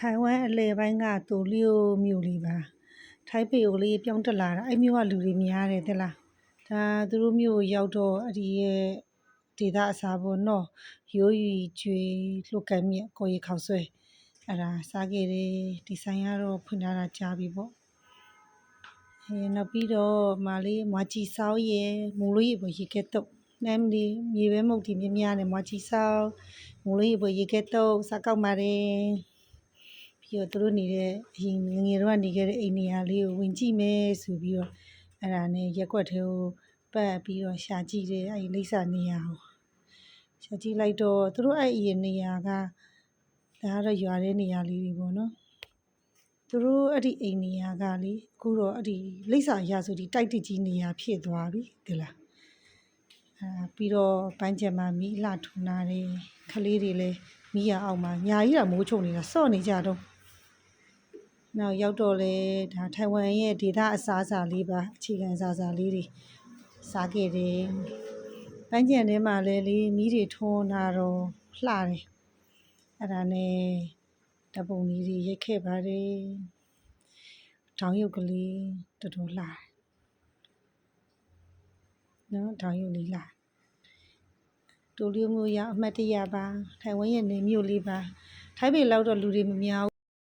ထိုင်ဝမ်အလယ်ပိုင်းက တိုလီယိုမြို့လေးပါ ထိုင်ပေကိုလေးပြောင်းတက်လာတာ အဲ့မြို့က လူတွေများတယ်တဲ့လား ဒါသူတို့မြို့ကိုရောက်တော့ အဲ့ဒီရဲ့ဒေသအစားပေါ့နော် ရိုးရီကျွေ လှုပ်ကန်မြက်ကိုရီခောက်ဆွဲ အဲ့ဒါစားခဲ့တယ် ဒီဆိုင်ကတော့ ဖွင့်ထားတာ ကြားပြီပေါ့ အဲနောက်ပြီးတော့မာလေးမွာချီဆောင်းရဲ့မူလို့ရေပေါ် ရေကဲတော့နမ်းဒီမြေပဲမုတ်ဒီမြများနဲ့ မွာချီဆောင်းမူလို့ရေပေါ် ရေကဲတော့စားကောက်ပါတယ် ပြီးတော့သူတို့နေတဲ့အရင်ငယ်ငယ်တော့ကနေခဲ့တဲ့အိမ်နေရာလေးကိုဝင်ကြည့်မယ်ဆိုပြီးတော့အဲ့ဒါနဲ့ရက်ွက်ထဲကိုပတ်ပြီးတော့ရှာကြည့်တယ်အဲ့ဒီလိမ့်စာနေရာကိုရှာကြည့်လိုက်တော့သူတို့အဲ့အရင်နေရာကဒါကတော့ရွာတဲ့နေရာလေးတွေပေါ့နော်သူတို့အဲ့ဒီအိမ်နေရာကလေအခုတော့အဲ့ဒီလိမ့်စာအရာဆိုဒီတိုက်တကြီးနေရာဖြစ်သွားပြီဒီလားအာပြီးတော့ပန်းချံမှာမိလှထွန်းလာတယ်ခလေးတွေလည်းမိရအောင်မှာညာကြီးတာမိုးချုံနေတာစော့နေကြတော့ နောက်ရောက်တော့လေဒါထိုင်ဝမ်ရဲ့ဒေသအစားအစာလေးပါအခြေခံအစားအစာလေးတွေစားခဲ့တယ်။ပန်းကြံထဲမှာလည်းလေမီးတွေထွန်းလာတော့လှတယ်။အဲ့ဒါနဲ့ဓာတ်ပုံလေးတွေရိုက်ခဲ့ပါတယ်။ထောင်ရုပ်ကလေးတော်တော်လှတယ်။နော်ထောင်ရုပ်လေးလှတယ်။တိုလီယိုမျိုးရအမှတ်တရပါထိုင်ဝမ်ရဲ့နေမြို့လေးပါထိုင်းပြည်လောက်တော့လူတွေမများဘူး